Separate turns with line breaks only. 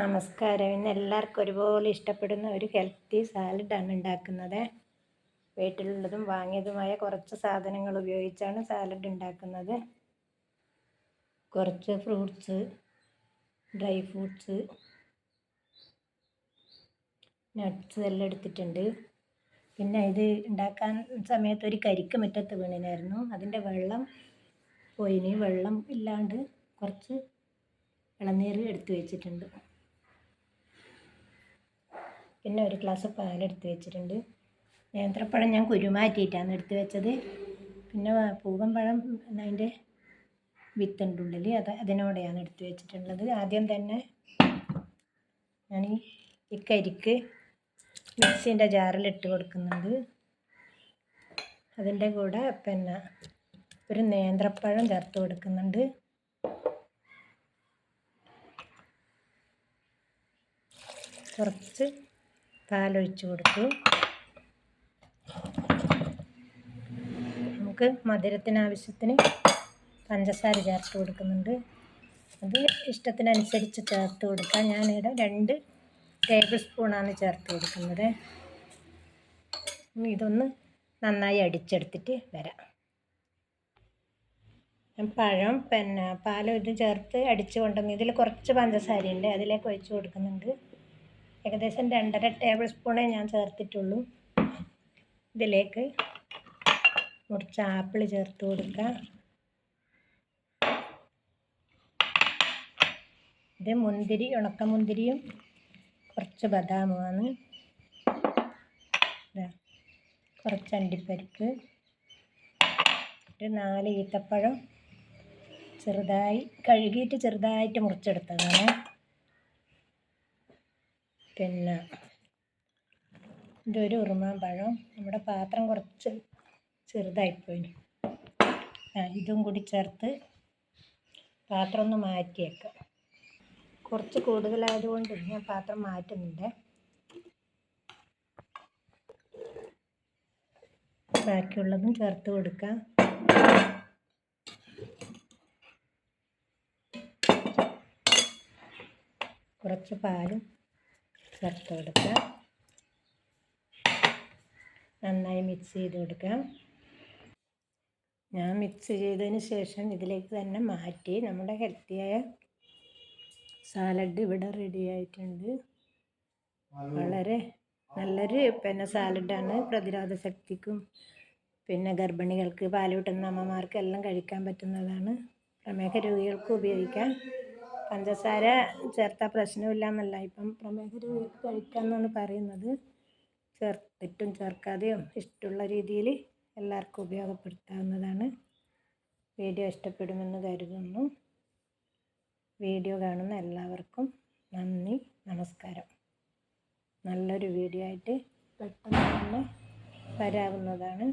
നമസ്കാരം. ഇന്ന് എല്ലാവർക്കും ഒരുപോലെ ഇഷ്ടപ്പെടുന്ന ഒരു ഹെൽത്തി സാലഡാണ് ഉണ്ടാക്കുന്നത്. വീട്ടിലുള്ളതും വാങ്ങിയതുമായ കുറച്ച് സാധനങ്ങൾ ഉപയോഗിച്ചാണ് സാലഡ് ഉണ്ടാക്കുന്നത്. കുറച്ച് ഫ്രൂട്ട്സ് ഡ്രൈ ഫ്രൂട്ട്സ് നട്ട്സ് എല്ലാം എടുത്തിട്ടുണ്ട്. പിന്നെ ഇത് ഉണ്ടാക്കാൻ സമയത്ത് ഒരു കരിക്ക് മുറ്റത്ത് വീണിനായിരുന്നു. അതിന്റെ വെള്ളം പോയിന് വെള്ളം ഇല്ലാണ്ട് കുറച്ച് ഇളനീർ എടുത്തു വെച്ചിട്ടുണ്ട്. പിന്നെ ഒരു ഗ്ലാസ് പാലെടുത്ത് വെച്ചിട്ടുണ്ട്. നേന്ത്രപ്പഴം ഞാൻ കുരുമാറ്റിയിട്ടാണ് എടുത്ത് വെച്ചത്. പിന്നെ പൂവൻ പഴം അതിന്റെ വിത്തുണ്ട് ഉള്ളിൽ അത് അതിനോടെയാണ് എടുത്ത് വെച്ചിട്ടുള്ളത്. ആദ്യം തന്നെ ഞാൻ ഈ കരിക്ക് മിക്സിന്റെ ജാറിലിട്ട് കൊടുക്കുന്നുണ്ട്. അതിന്റെ കൂടെ പിന്നെ ഒരു നേന്ത്രപ്പഴം ചേർത്ത് കൊടുക്കുന്നുണ്ട്. കുറച്ച് പാലൊഴിച്ച് കൊടുത്തു. നമുക്ക് മധുരത്തിന് ആവശ്യത്തിന് പഞ്ചസാര ചേർത്ത് കൊടുക്കുന്നുണ്ട്. അത് ഇഷ്ടത്തിനനുസരിച്ച് ചേർത്ത് കൊടുക്കാം. ഞാനിവിടെ രണ്ട് ടേബിൾ സ്പൂണാണ് ചേർത്ത് കൊടുക്കുന്നത്. ഇതൊന്ന് നന്നായി അടിച്ചെടുത്തിട്ട് വരാം. പഴം പിന്നെ പാലും ഇത് ചേർത്ത് അടിച്ച് കൊണ്ടുവന്ന് ഇതിൽ കുറച്ച് പഞ്ചസാരയുണ്ട്. അതിലേക്ക് ഒഴിച്ച് കൊടുക്കുന്നുണ്ട്. ഏകദേശം രണ്ടര ടേബിൾ സ്പൂണേ ഞാൻ ചേർത്തിട്ടുള്ളൂ. ഇതിലേക്ക് കുറച്ച് ആപ്പിൾ ചേർത്ത് കൊടുക്കുക ഇത് മുന്തിരി ഉണക്കമുന്തിരിയും കുറച്ച് ബദാമുമാണ്. കുറച്ച് അണ്ടിപ്പരിപ്പ് ഒരു നാല് ഈത്തപ്പഴം ചെറുതായി കഴുകിയിട്ട് ചെറുതായിട്ട് മുറിച്ചെടുത്തതാണ്. പിന്നെ ഇതൊരു ഉറുമാൻ പഴം. നമ്മുടെ പാത്രം കുറച്ച് ചെറുതായിപ്പോയി. ഇതും കൂടി ചേർത്ത് പാത്രം ഒന്ന് മാറ്റിയേക്കാം. കുറച്ച് കൂടുതലായതുകൊണ്ട് ഞാൻ പാത്രം മാറ്റുന്നുണ്ട്. ബാക്കിയുള്ളതും ചേർത്ത് കൊടുക്കാം. കുറച്ച് പാലും ചേർത്ത് കൊടുക്കുക നന്നായി മിക്സ് ചെയ്ത് കൊടുക്കാം. ഞാൻ മിക്സ് ചെയ്തതിന് ശേഷം ഇതിലേക്ക് തന്നെ മാറ്റി നമ്മുടെ ഹെൽത്തിയായ സാലഡ് ഇവിടെ റെഡി ആയിട്ടുണ്ട്. വളരെ നല്ലൊരു പിന്നെ സാലഡാണ് പ്രതിരോധ ശക്തിക്കും പിന്നെ ഗർഭിണികൾക്ക് പാലൂട്ടുന്ന അമ്മമാർക്ക് എല്ലാം കഴിക്കാൻ പറ്റുന്നതാണ്. പ്രമേഹ രോഗികൾക്ക് ഉപയോഗിക്കാം. പഞ്ചസാര ചേർത്താൽ പ്രശ്നമില്ല എന്നല്ല ഇപ്പം പ്രമേഹ രോഗികൾക്ക് കഴിക്കാമെന്നാണ് പറയുന്നത്. ചേർത്തിട്ടും ചേർക്കാതെയും ഇഷ്ടമുള്ള രീതിയിൽ എല്ലാവർക്കും ഉപയോഗപ്പെടുത്താവുന്നതാണ്. വീഡിയോ ഇഷ്ടപ്പെടുമെന്ന് കരുതുന്നു. വീഡിയോ കാണുന്ന എല്ലാവർക്കും നന്ദി നമസ്കാരം. നല്ലൊരു വീഡിയോ ആയിട്ട് പെട്ടെന്ന് തന്നെ വരാവുന്നതാണ്.